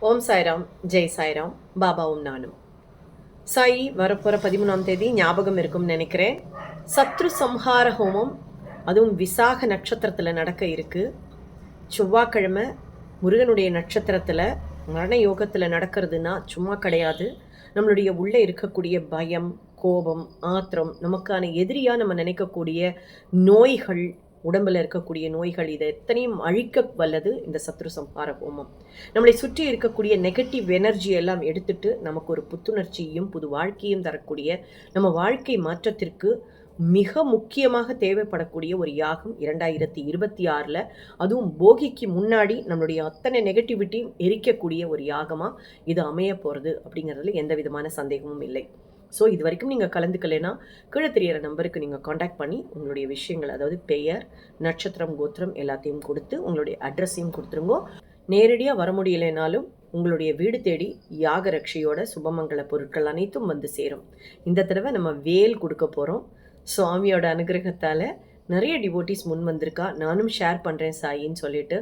ஓம் சாய்ராம் ஜெய் சாய்ராம் பாபாவும் நானும் சாயி வரப்போகிற பதிமூணாம் தேதி ஞாபகம் இருக்கும்னு நினைக்கிறேன். சத்ரு சம்ஹார ஹோமம் அதுவும் விசாக நட்சத்திரத்தில் நடக்க இருக்கு. செவ்வாய்க்கிழமை முருகனுடைய நட்சத்திரத்தில் மரண யோகத்தில் நடக்கிறதுனா சும்மா கிடையாது. நம்மளுடைய உள்ளே இருக்கக்கூடிய பயம் கோபம் ஆத்திரம் நமக்கான எதிரியாக நம்ம நினைக்கக்கூடிய நோய்கள் உடம்பில் இருக்கக்கூடிய நோய்கள் இதை எத்தனையும் அழிக்க வல்லது இந்த சத்ரு சம்ஹார ஹோமம் நம்மளை சுற்றி இருக்கக்கூடிய நெகட்டிவ் எனர்ஜி எல்லாம் எடுத்துட்டு நமக்கு ஒரு புத்துணர்ச்சியும் புது வாழ்க்கையும் தரக்கூடிய நம்ம வாழ்க்கை மாற்றத்திற்கு மிக முக்கியமாக தேவைப்படக்கூடிய ஒரு யாகம் இரண்டாயிரத்தி இருபத்தி ஆறில். அதுவும் போகிக்கு முன்னாடி நம்மளுடைய அத்தனை நெகட்டிவிட்டியும் எரிக்கக்கூடிய ஒரு யாகமாக இது அமைய போகிறது அப்படிங்கிறதுல எந்த விதமான சந்தேகமும் இல்லை. ஸோ இது வரைக்கும் நீங்கள் கலந்துக்கலைன்னா கீழே தெரியற நம்பருக்கு நீங்கள் காண்டாக்ட் பண்ணி உங்களுடைய விஷயங்கள் அதாவது பெயர் நட்சத்திரம் கோத்திரம் எல்லாத்தையும் கொடுத்து உங்களுடைய அட்ரஸையும் கொடுத்துருங்க. நேரடியாக வர முடியலைனாலும் உங்களுடைய வீடு தேடி யாகரட்சியோட சுபமங்கல பொருட்கள் அனைத்தும் வந்து சேரும். இந்த தடவை நம்ம வேல் கொடுக்க போகிறோம் சுவாமியோட அனுகிரகத்தால் நிறைய டிவோட்டிஸ் முன் வந்திருக்கா? நானும் ஷேர் பண்ணுறேன் சாயின்னு சொல்லிட்டு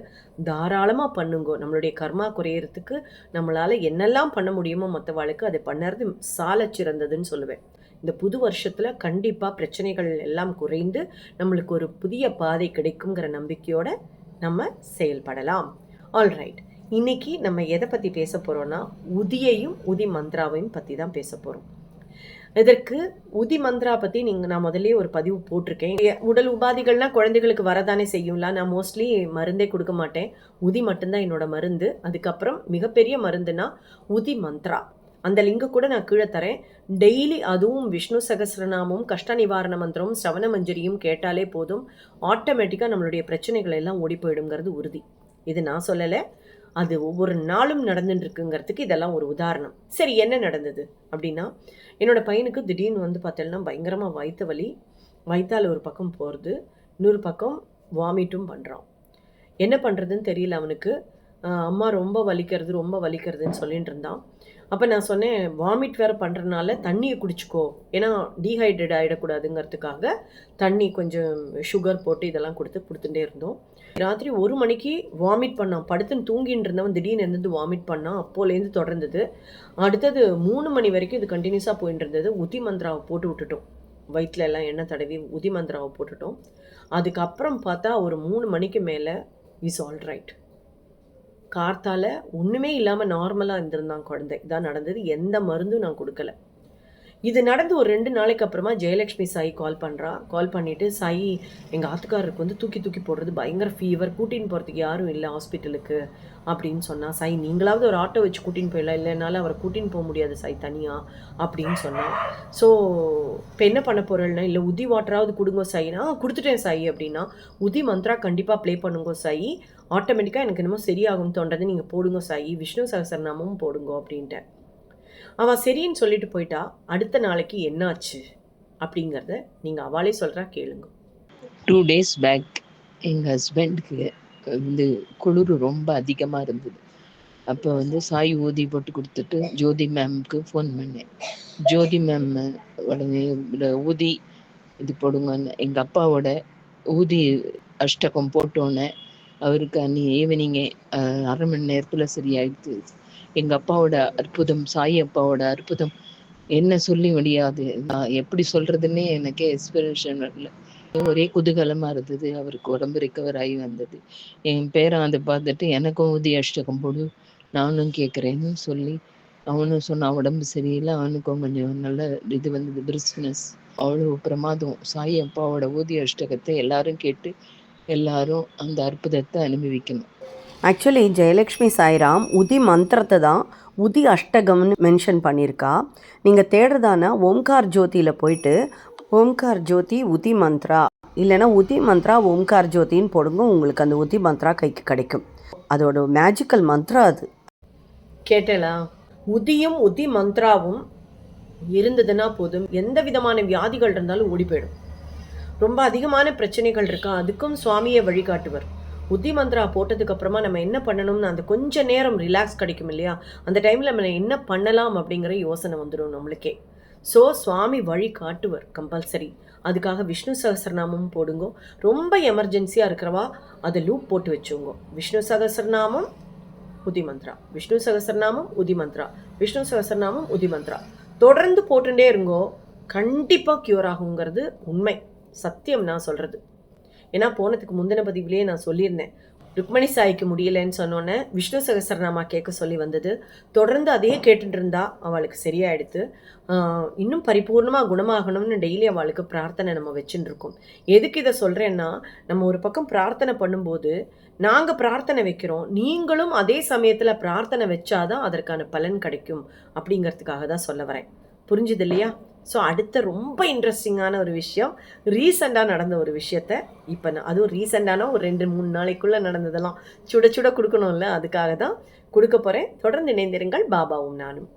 தாராளமாக பண்ணுங்கோ. நம்மளுடைய கர்மா குறையிறதுக்கு நம்மளால் என்னெல்லாம் பண்ண முடியுமோ மற்றவாளுக்கு அதை பண்ணுறது சால சிறந்ததுன்னு சொல்லுவேன். இந்த புது வருஷத்தில் கண்டிப்பாக பிரச்சனைகள் எல்லாம் குறைந்து நம்மளுக்கு ஒரு புதிய பாதை கிடைக்குங்கிற நம்பிக்கையோடு நம்ம செயல்படலாம். ஆல்ரைட் இன்னைக்கு நம்ம எதை பற்றி பேச போகிறோன்னா உதியையும் உதி மந்த்ராவையும் பற்றி தான் பேச போகிறோம் இதற்கு உதி மந்த்ரா பற்றி நீங்கள் நான் முதல்லயே ஒரு பதிவு போட்டிருக்கேன். உடல் உபாதிகள்லாம் குழந்தைகளுக்கு வரதானே செய்யும்ல? நான் மோஸ்ட்லி மருந்தே கொடுக்க மாட்டேன். உதி மட்டும்தான் என்னோட மருந்து. அதுக்கப்புறம் மிகப்பெரிய மருந்துனா உதி மந்த்ரா. அந்த லிங்க கூட நான் கீழே தரேன். டெய்லி அதுவும் விஷ்ணு சகஸ்ரநாமம் கஷ்ட நிவாரண மந்திரம் சவண மஞ்சரியும் கேட்டாலே போதும். ஆட்டோமேட்டிக்காக நம்மளுடைய பிரச்சனைகள் எல்லாம் ஓடி போயிடுங்கிறது உறுதி. இது நான் சொல்லலை. அது ஒவ்வொரு நாளும் நடந்துட்டு இருக்குங்கிறதுக்கு இதெல்லாம் ஒரு உதாரணம். சரி என்ன நடந்தது? அப்படின்னா என்னோட பையனுக்கு திடீர்னு வந்து பார்த்தேன்னா பயங்கரமாக வயிற்று வலி. வயிற்றால் ஒரு பக்கம் போகிறது இன்னொரு பக்கம் வாமிட்டும் பண்ணுறான் என்ன பண்ணுறதுன்னு தெரியல அவனுக்கு. அம்மா ரொம்ப வலிக்கிறது ரொம்ப வலிக்கிறதுன்னு சொல்லிட்டு இருந்தான். அப்போ நான் சொன்னேன் வாமிட் வேறு பண்ணுறதுனால தண்ணியை குடிச்சுக்கோ. ஏன்னா டீஹைட்ரேட் ஆகிடக்கூடாதுங்கிறதுக்காக தண்ணி கொஞ்சம் சுகர் போட்டு இதெல்லாம் கொடுத்து கொடுத்துட்டே இருந்தோம். ராத்திரி ஒரு மணிக்கு வாமிட் பண்ணான். படுத்துன்னு தூங்கிட்டு இருந்தவன் திடீர்னு எழுந்து வாமிட் பண்ணான். அப்போலேருந்து தொடர்ந்தது. அடுத்தது மூணு மணி வரைக்கும் இது கண்டினியூஸாக போயிட்டு இருந்தது. உதி மந்திராவை போட்டு விட்டுட்டோம். வயிற்றுல எல்லாம் எண்ணெய் தடவி உதி மந்திராவை போட்டுட்டோம். அதுக்கப்புறம் பார்த்தா ஒரு மூணு மணிக்கு மேலே இஸ் ஆல் ரைட் கார்த்தால ஒன்றுமே இல்லாமல் நார்மலாக இருந்திருந்தான் குழந்தை. இதான் நடந்தது. எந்த மருந்தும் நான் கொடுக்கல. இது நடந்து ஒரு ரெண்டு நாளைக்கு அப்புறமா ஜெயலக்ஷ்மி சாய் கால் பண்ணுறா கால் பண்ணிவிட்டு சாய் எங்கள் ஆத்துக்காரருக்கு வந்து தூக்கி தூக்கி போடுறது பயங்கர ஃபீவர் கூட்டின்னு போகிறதுக்கு யாரும் இல்லை ஹாஸ்பிட்டலுக்கு அப்படின்னு சொன்னால் சாய் நீங்களாவது ஒரு ஆட்டோ வச்சு கூட்டின்னு போயிடலாம். இல்லைனால அவரை கூட்டின்னு போக முடியாது சாய் தனியாக அப்படின்னு சொன்னான் ஸோ இப்போ என்ன பண்ண போகிறேன்னா இல்லை உதி வாட்டராவது கொடுங்க சாயினா கொடுத்துட்டேன் சாய் அப்படின்னா உதி மந்த்ரா கண்டிப்பாக ப்ளே பண்ணுங்க சாய். ஆட்டோமேட்டிக்காக எனக்கு என்னமோ சரியாகும் தோன்றது நீங்கள் போடுங்க சாய். விஷ்ணு சகசரநாமமும் போடுங்க அப்படின்ட்டு அவள் சரின்னு சொல்லிட்டு போயிட்டா அடுத்த நாளைக்கு என்னாச்சு அப்படிங்கிறத நீங்கள் அவளே சொல்கிறா கேளுங்க. டூ டேஸ் பேக் எங்கள் ஹஸ்பண்டுக்கு வந்து குளிர் ரொம்ப அதிகமாக இருந்தது. அப்போ வந்து சாய் ஊதி போட்டு கொடுத்துட்டு ஜோதி மேம்க்கு ஃபோன் பண்ணேன். ஜோதி மேம் உடனே ஊதி இது போடுங்கன்னு. எங்கள் அப்பாவோட ஊதி அஷ்டகம் போட்டோன்னே அவருக்கு அன்னி ஈவினிங்கே அரை மணி நேரத்தில் சரியாயிடுது எங்கள் அப்பாவோட அற்புதம் சாய் அப்பாவோட அற்புதம். என்ன சொல்லி முடியாது. நான் எப்படி சொல்கிறதுன்னே எனக்கே எக்ஸ்பிரேஷன் வரல. ஒரே குதூகலமா இருந்தது. அவருக்கு உடம்பு ரிக்கவர் ஆகி வந்தது. என் பேரை அதை பார்த்துட்டு எனக்கும் ஊதி அஷ்டகம் போடு. நானும் கேட்குறேன்னு சொல்லி அவனும் சொன்னான் உடம்பு சரியில்லை. அவனுக்கும் கொஞ்சம் நல்ல இது வந்தது பிரிஸ்னஸ் அவ்வளோ பிரமாதம். சாய் அப்பாவோட ஊதிய அஷ்டகத்தை எல்லாரும் கேட்டு எல்லாரும் அந்த அற்புதத்தை அனுபவிக்கணும். ஆக்சுவலி ஜெயலக்ஷ்மி சாய்ராம் உதி மந்திரத்தை தான் உதி அஷ்டகம்னு மென்ஷன் பண்ணியிருக்கா நீங்கள் தேடுறதானா ஓம்கார் ஜோதியில் போயிட்டு ஓம்கார் ஜோதி உதி மந்த்ரா இல்லைன்னா உதி மந்த்ரா ஓம்கார் ஜோதின்னு போடுங்க உங்களுக்கு அந்த உதி மந்த்ரா கைக்கு கிடைக்கும் அதோட மேஜிக்கல் மந்த்ரா அது கேட்டலா உதியும் உதி மந்த்ராவும் இருந்ததுன்னா போதும் எந்த விதமான வியாதிகள் இருந்தாலும் ஓடி போயிடும் ரொம்ப அதிகமான பிரச்சனைகள் இருக்கா அதுக்கும் சுவாமியை வழிகாட்டுவர் புத்தி மந்திரா போட்டதுக்கு அப்புறமா நம்ம என்ன பண்ணணும்னு அந்த கொஞ்ச நேரம் ரிலாக்ஸ் கிடைக்கும் இல்லையா? அந்த டைமில் நம்ம என்ன பண்ணலாம் அப்படிங்கிற யோசனை வந்துடும் நம்மளுக்கே. ஸோ சுவாமி வழி காட்டுவர் கம்பல்சரி அதுக்காக விஷ்ணு சகசரநாமம் போடுங்க. ரொம்ப எமர்ஜென்சியாக இருக்கிறவா அதை லூப் போட்டு வச்சுங்க. விஷ்ணு சகசரநாமம் உதிமந்திரா விஷ்ணு சகசரநாமம் உதிமந்திரா விஷ்ணு சகசரநாமம் உதிமந்திரா தொடர்ந்து போட்டுட்டே இருங்கோ. கண்டிப்பாக க்யூர் ஆகுங்கிறது உண்மை. சத்தியம் நான் சொல்கிறது ஏன்னா போனதுக்கு முந்தின பதிவுலேயே நான் சொல்லியிருந்தேன். ருக்மணி சாய்க்கு முடியலன்னு சொன்னோன்னே விஷ்ணு சகசரநாமா கேட்க சொல்லி வந்தது. தொடர்ந்து அதையே கேட்டுட்டு இருந்தா அவளுக்கு சரியாயிடுத்து. இன்னும் பரிபூர்ணமாக குணமாகணும்னு டெய்லி அவளுக்கு பிரார்த்தனை நம்ம வச்சுட்டு இருக்கோம் எதுக்கு இதை சொல்கிறேன்னா நம்ம ஒரு பக்கம் பிரார்த்தனை பண்ணும்போது நாங்கள் பிரார்த்தனை வைக்கிறோம். நீங்களும் அதே சமயத்தில் பிரார்த்தனை வச்சாதான் அதற்கான பலன் கிடைக்கும். அப்படிங்கிறதுக்காக தான் சொல்ல வரேன். புரிஞ்சுது இல்லையா ஸோ அடுத்த ரொம்ப இன்ட்ரெஸ்டிங்கான ஒரு விஷயம் ரீசெண்டாக நடந்த ஒரு விஷயத்த இப்போ நான் அதுவும் ரீசெண்டான ஒரு ரெண்டு மூணு நாளைக்குள்ளே நடந்ததெல்லாம் சுட சுட கொடுக்கணும்ல அதுக்காக தான் கொடுக்க போகிறேன் தொடர்ந்து இணைந்திருங்கள் பாபாவும் நானும்.